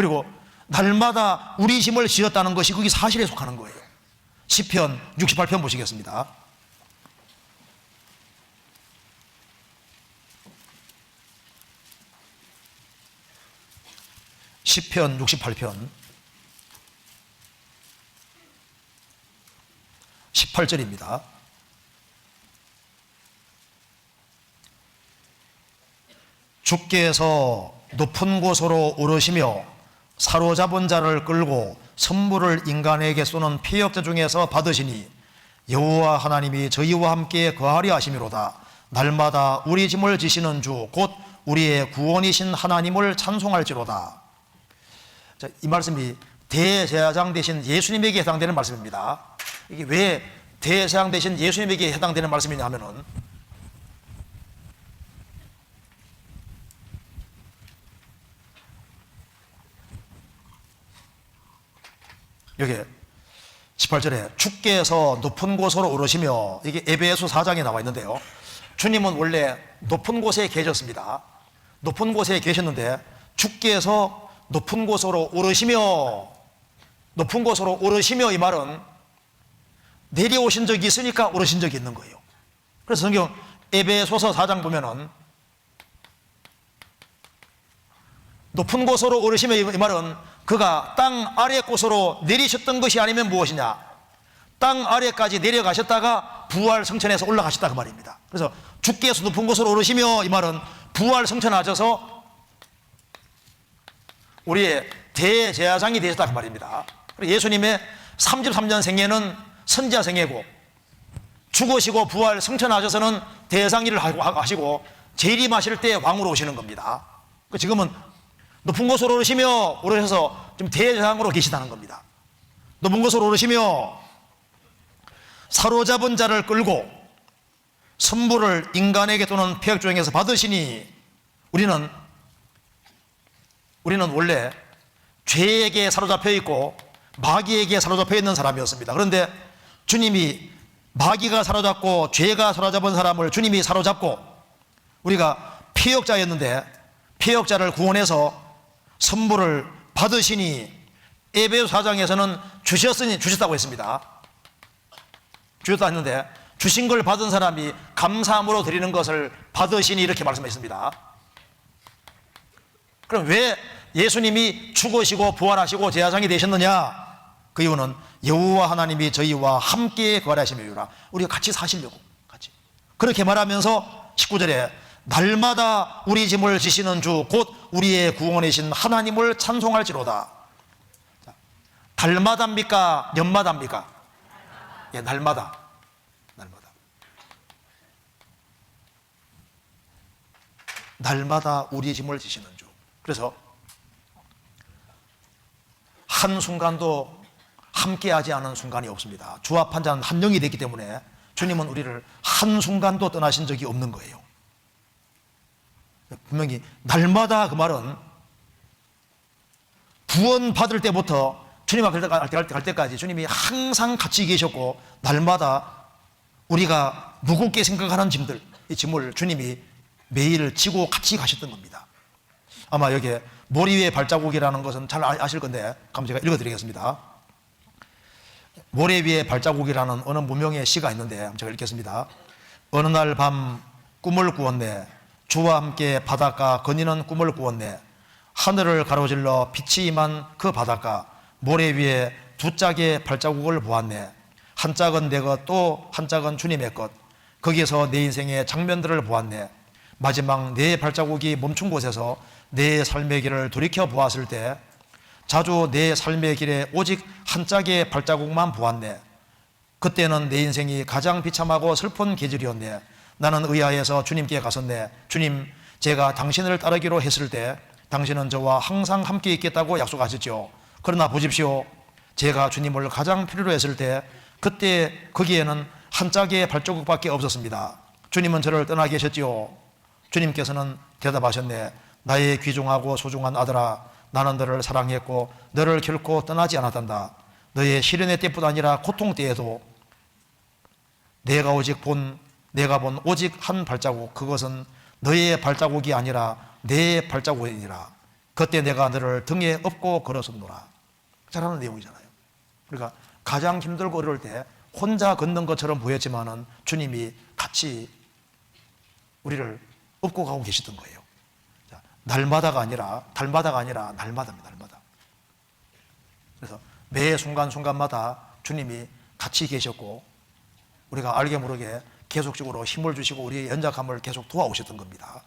그리고 날마다 우리 짐을 지었다는 것이 그게 사실에 속하는 거예요. 시편 68편 보시겠습니다. 시편 68편 18절입니다. 주께서 높은 곳으로 오르시며 사로잡은 자를 끌고 선물을 인간에게 쏘는 피역자 중에서 받으시니 여호와 하나님이 저희와 함께 거하리 하심이로다. 날마다 우리 짐을 지시는 주 곧 우리의 구원이신 하나님을 찬송할지로다. 자, 이 말씀이 대제사장 대신 예수님에게 해당되는 말씀입니다. 이게 왜 대제사장 대신 예수님에게 해당되는 말씀이냐 하면은 여기 18절에 주께서 높은 곳으로 오르시며 이게 에베소 4장에 나와 있는데요. 주님은 원래 높은 곳에 계셨습니다. 높은 곳에 계셨는데 주께서 높은 곳으로 오르시며 높은 곳으로 오르시며 이 말은 내려오신 적이 있으니까 오르신 적이 있는 거예요. 그래서 성경 에베소서 4장 보면은 높은 곳으로 오르시며 이 말은 그가 땅 아래 곳으로 내리셨던 것이 아니면 무엇이냐? 땅 아래까지 내려가셨다가 부활 성천에서 올라가셨다 그 말입니다. 그래서 주께서 높은 곳으로 오르시며 이 말은 부활 성천하셔서 우리의 대제사장이 되셨다 그 말입니다. 예수님의 33년 생애는 선지자 생애고 죽으시고 부활 성천하셔서는 대상일을 하시고 재림하실 때 왕으로 오시는 겁니다. 그 지금은 높은 곳으로 오르시며 오르셔서 좀 대장으로 계시다는 겁니다. 높은 곳으로 오르시며 사로잡은 자를 끌고 선물을 인간에게 또는 폐역조행에서 받으시니 우리는 우리는 원래 죄에게 사로잡혀 있고 마귀에게 사로잡혀 있는 사람이었습니다. 그런데 주님이 마귀가 사로잡고 죄가 사로잡은 사람을 주님이 사로잡고 우리가 폐역자였는데 폐역자를 구원해서 선물을 받으시니 에베소 사장에서는 주셨으니 주셨다고 했습니다. 주셨다 했는데 주신 걸 받은 사람이 감사함으로 드리는 것을 받으시니 이렇게 말씀했습니다. 그럼 왜 예수님이 죽으시고 부활하시고 제사장이 되셨느냐? 그 이유는 여호와 하나님이 저희와 함께 거하심이라 우리가 같이 사시려고 같이 그렇게 말하면서 19절에 날마다 우리 짐을 지시는 주 곧 우리의 구원이신 하나님을 찬송할지로다. 자, 달마다입니까? 연마다입니까? 예, 날마다. 날마다. 날마다 우리 짐을 지시는 주. 그래서 한 순간도 함께하지 않은 순간이 없습니다. 주합한 자는 한 영이 됐기 때문에 주님은 우리를 한 순간도 떠나신 적이 없는 거예요. 분명히 날마다 그 말은 구원 받을 때부터 주님 앞에 갈 때까지 주님이 항상 같이 계셨고 날마다 우리가 무겁게 생각하는 짐들 이 짐을 주님이 매일 지고 같이 가셨던 겁니다. 아마 여기에 머리 위에 발자국이라는 것은 잘 아- 아실 건데 그럼 제가 읽어드리겠습니다. 모래 위에 발자국이라는 어느 무명의 시가 있는데 제가 읽겠습니다. 어느 날 밤 꿈을 꾸었네. 주와 함께 바닷가 거니는 꿈을 꾸었네. 하늘을 가로질러 빛이 임한 그 바닷가 모래 위에 두 짝의 발자국을 보았네. 한 짝은 내 것, 또 한 짝은 주님의 것. 거기서 내 인생의 장면들을 보았네. 마지막 내 발자국이 멈춘 곳에서 내 삶의 길을 돌이켜 보았을 때 자주 내 삶의 길에 오직 한 짝의 발자국만 보았네. 그때는 내 인생이 가장 비참하고 슬픈 계절이었네. 나는 의아해서 주님께 갔었네. 주님, 제가 당신을 따르기로 했을 때 당신은 저와 항상 함께 있겠다고 약속하셨죠. 그러나 보십시오. 제가 주님을 가장 필요로 했을 때 그때 거기에는 한 짝의 발자국밖에 없었습니다. 주님은 저를 떠나 계셨지요. 주님께서는 대답하셨네. 나의 귀중하고 소중한 아들아, 나는 너를 사랑했고 너를 결코 떠나지 않았단다. 너의 시련의 때뿐 아니라 고통 때에도 내가 오직 본 내가 본 오직 한 발자국 그것은 너의 발자국이 아니라 내 발자국이니라. 그때 내가 너를 등에 업고 걸었었노라. 잘하는 내용이잖아요. 그러니까 가장 힘들고 어려울 때 혼자 걷는 것처럼 보였지만은 주님이 같이 우리를 업고 가고 계시던 거예요. 자, 날마다가 아니라 달마다가 아니라 날마다입니다. 날마다. 그래서 매 순간 순간마다 주님이 같이 계셨고 우리가 알게 모르게 계속적으로 힘을 주시고 우리의 연약함을 계속 도와오셨던 겁니다.